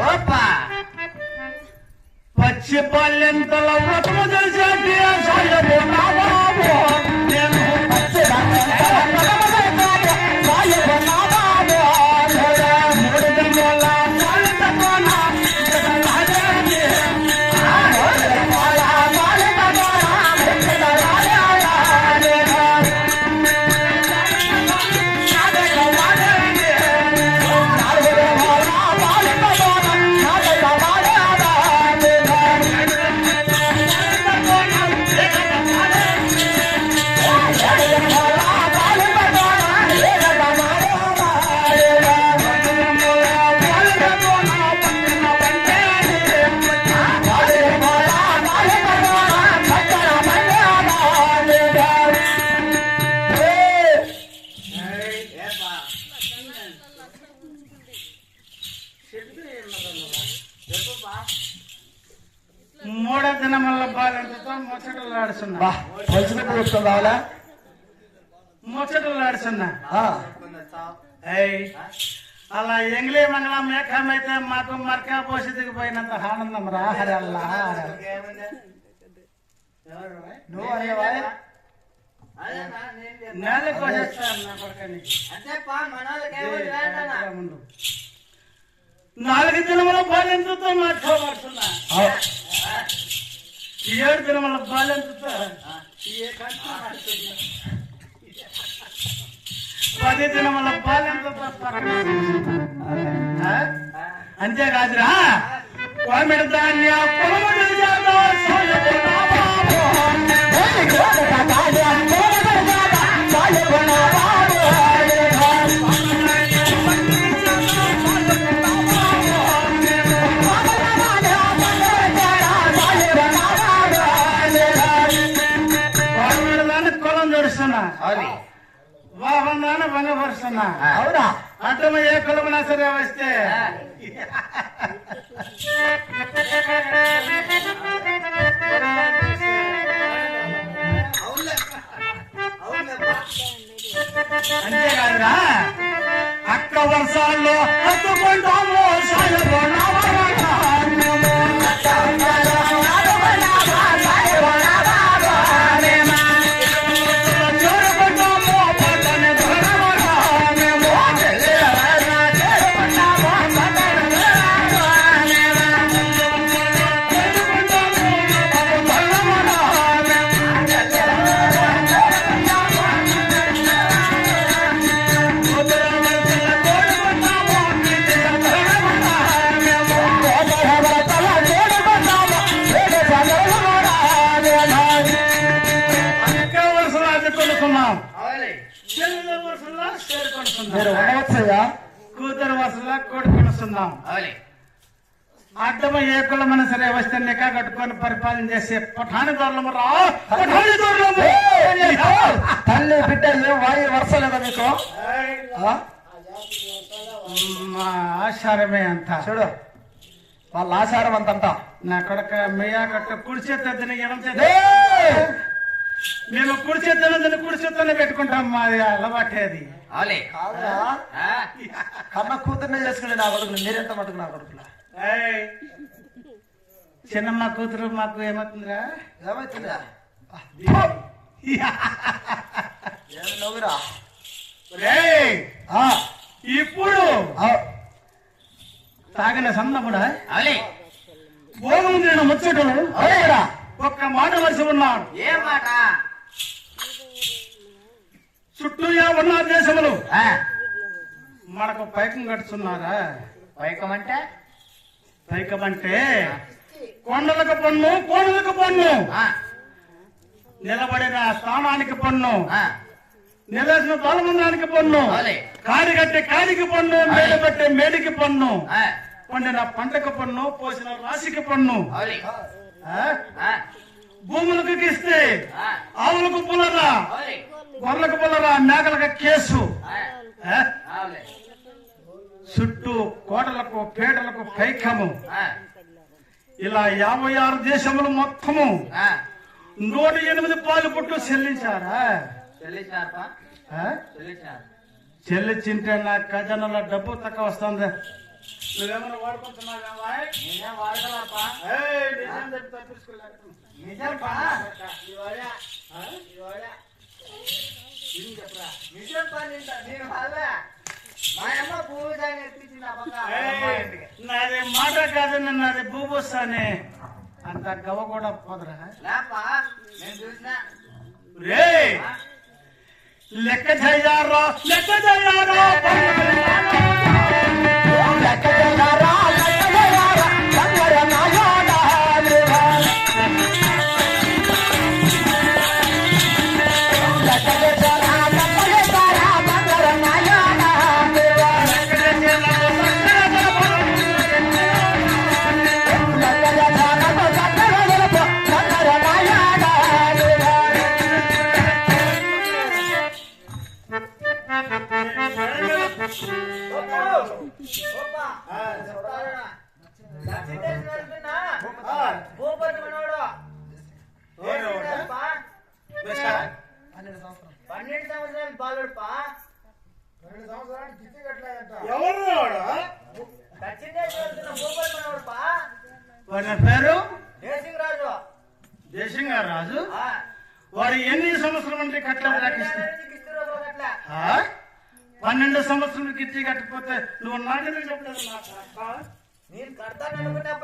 Opa! Pode ser మూడో దినమల్ల బాలెంతతో ముచ్చటలు ఆడుతున్నా కావాలా ముచ్చటలు ఆడుతున్నా కొంత చావు ఏయ్, అలా ఎంగ్లీ మంగళం మేఘమైతే మాకు మర్కా పోసి దిగిపోయినంత ఆనందం? ఎవరు బాయ్? నువ్వు అనేవా? నేలకు వచ్చేస్తాను నా నాలుగు దినముల బాలెంతతో మాట్లాడుతున్నా ఏడు దినముల బాలెంతతో. పది దినముల. ఆ? అంతేకాదురా కోమిడి ధాన్య పొలములు చేద్దాం, కూతురు వరుసలా కోడి కొనుక్కున్నాం అవునులే. అడ్డమ ఏ కులమైన సరే వస్తే నికా కట్టుకొని పరిపాలన చేసే పఠాని దొరలము రా. పఠాని దొరలము తల్లి బిడ్డ ఏం వాయి వరుస లేదా మీకు? ఆ? మా ఆచారమే అంత. చూడు వాళ్ళ ఆచారం అంతంట నా కొడక మేయా కట్ట కుడి చేత తిని ఎడం చేత! మేము కుడి చేత కుడి చేతనే పెట్టుకుంటాం మాది అలవాటే అది. అవునులే. కాదురా ఆ? కన్న కూతుర్నే చేసుకుని నా కొడుకులు మీరెంత మటుకు నా కొడుకులా ఏయ్, చిన్నమ్మ కూతురు మాకు ఏమవుతుందిరా? ఏమైతుందా ఏమి నవ్వురా? రేయ్, ఆ, ఇప్పుడు తాగిన సన్నముడా? అవునులే. భోగం నేను ముచ్చటలు. ఒక్క మాట వరుస ఉన్నాడు. ఏం మాట? చుట్టూ ఉన్న దేశములు. ఆ, మనకు పైకం కట్టుతున్నారా పైకమంటే? పైకం అంటే కొండలకు పన్ను కోణలకు పన్ను. నిలబడిన స్థానానికి పన్ను. ఆ, నిలసిన బలమందానికి పన్ను. కాడి కట్టే కాడికి పన్ను మేడ పెట్టే మేడికి పన్ను. పండిన పంటకు పన్ను పోసిన రాశికి పన్ను. భూములకు ఇస్తే ఆవులకు అవునులే. గొర్రెలకు పుల్లరా? మేకలకు కేసు. చుట్టూ కోటలకు పేటలకు పైకము. ఇలా యాభై ఆరు దేశములు మొత్తము. ఆ, నూట ఎనిమిది పాలు పుట్టు చెల్లించారా. చెల్లించింటే నా ఖజానాలో డబ్బు తక్కువ వస్తుంది. నువ్వేమైనా వాడుకుంటున్నావా నాది మాట కాదు నాది భూభూసానే అంత గవ కూడా పోదరా. రే లెక్క చేయారా? లెక్క చేయారా, లెక్క చేయారా, కిచ్చి కట్టకపోతే నువ్వు నాకెందుకు చెప్పలేదు? నేను కడతాను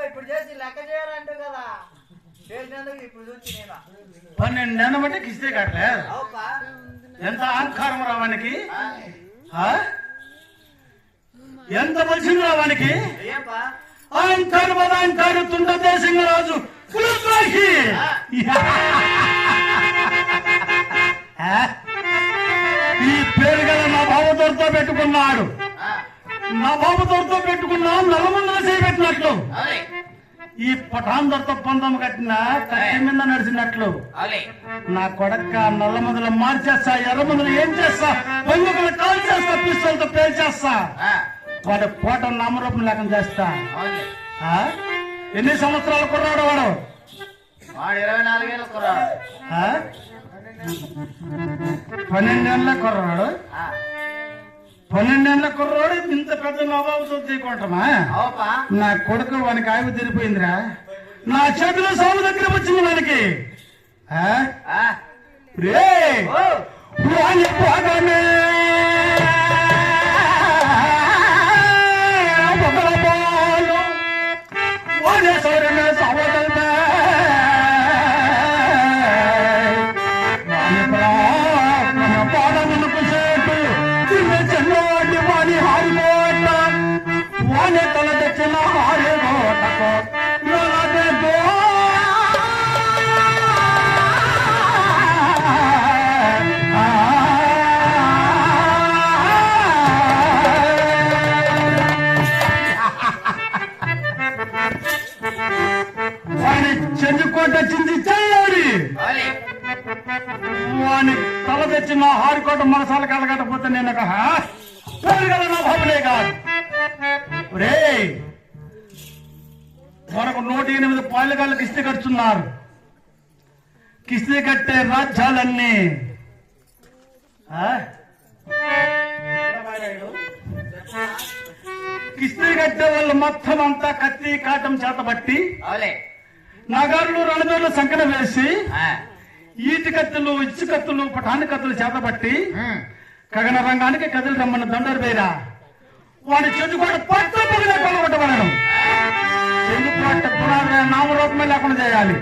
ఇప్పుడు చేసి లెక్క చేయాలంటే కదా. చేసినందుకు ఇప్పుడు చూసి నేను? పన్నెండేళ్ళ బట్టి కిస్తే కట్టలేదు. అవుపా? ఎంత అహంకారం రావానికి? ఎంత బలిసింది రావానికి ఏంపా? అహంకారు పదాంకారు తుండ దేశంగరాజు కులద్రోహి నా బాబుతోడితో పెట్టుకున్నా నల్లమందల చేయబెట్టినట్లు ఈ పఠాందరితో పందం కట్టిన కట్టి మీద నడిచినట్లు. నా కొడక్క నల్ల మందులు మార్చేస్తా ఎర్ర మందులు ఏం చేస్తా? పొంగుకలు కాల్ చేస్తా పిస్తలతో పేల్చేస్తా. వాడు కోట నామరూపం లేకుండా చేస్తా? ఎన్ని సంవత్సరాలు కుర్రాడు వాడు? వాడు ఇరవై నాలుగేళ్ళు కుర్రాడు. ఆ? పన్నెండేళ్ళ కుర్రాడు? ఆ, పన్నెండేళ్ళ కుర్రాడు ఇంత పెద్ద తీకుంటామా అవుపా. నా కొడుకు వానికి ఆయువు తిరిగిపోయిందిరా నా చేతిలో సౌలు దగ్గర వచ్చింది వానికి. ఆ? ఆ, రే తెచ్చి నా హారికోట మనసాల కలగకపోతే నేను ఒక నా కాదు. రే మనకు నూట ఎనిమిది పాలెగాళ్ళకి కిస్తీ కడుతున్నారు. కిస్తీ కట్టే రాజ్యాలన్నీ? కిస్తీ కట్టే వాళ్ళు మొత్తం అంతా కత్తి కాటం చేతబట్టి నగర్లు రణదోళ్ళు సంకన వేసి ఈటి కత్తులు ఇచ్చు కత్తులు పఠాని కత్తులు చేతబట్టి గగన రంగానికి కదిలి రమ్మన్న దండరు వేరా వాడి చెందుకోట పట్ట పొగిన కొలగొట్టబడను చెందుకోట పునాది నామరూపమే లేకుండా చేయాలి.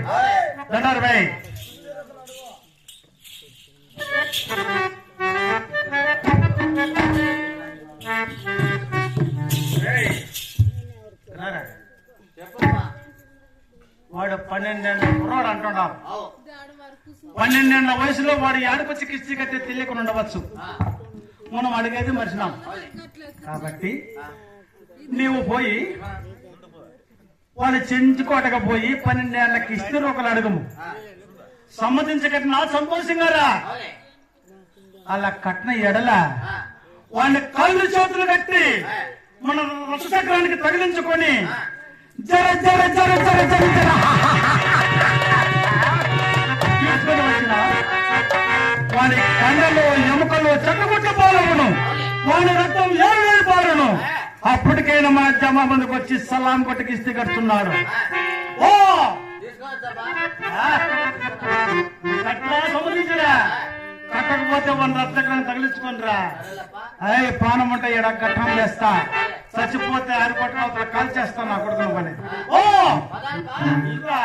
దండరు వేయ్ పన్నెండేళ్ళ వయసులో వాడు ఏడుకొచ్చి చికిత్స కట్టే తెలియకుండా ఉండవచ్చు. మనం అడిగేది మర్చినాం. కాబట్టి నీవు పోయి వాళ్ళు చెంచుకోటగా పోయి పన్నెండేళ్ళకి ఇస్తే ఒకరు అడగము. ఆ, సంతోషంగారా? అలా కట్టిన ఎడల వాళ్ళ కళ్ళు చేతులు కట్టి మన రక్షచక్రానికి తగిలించుకొని జర జర జర జర జర జర. వాని కండలు ఎముకలు చెక్కగుట్ట పాలవును వాడి రక్తం ఏడు పారును అప్పటికైనా మన జమా మందికి వచ్చి సలాం కొట్టుకి ఇస్తే కడుతున్నాడు. ఓ! కట్టకపోతే వన్ రత్నకరం తగిలించుకోనరా. సరేలప్పా అయ్యి పానం ఉంటే ఈడ గట్టం వేస్తా చచ్చిపోతే ఆరు పట్ల అవతల కాల్ చేస్తాను నా కొడుకుని పని. ఓ! ఇలా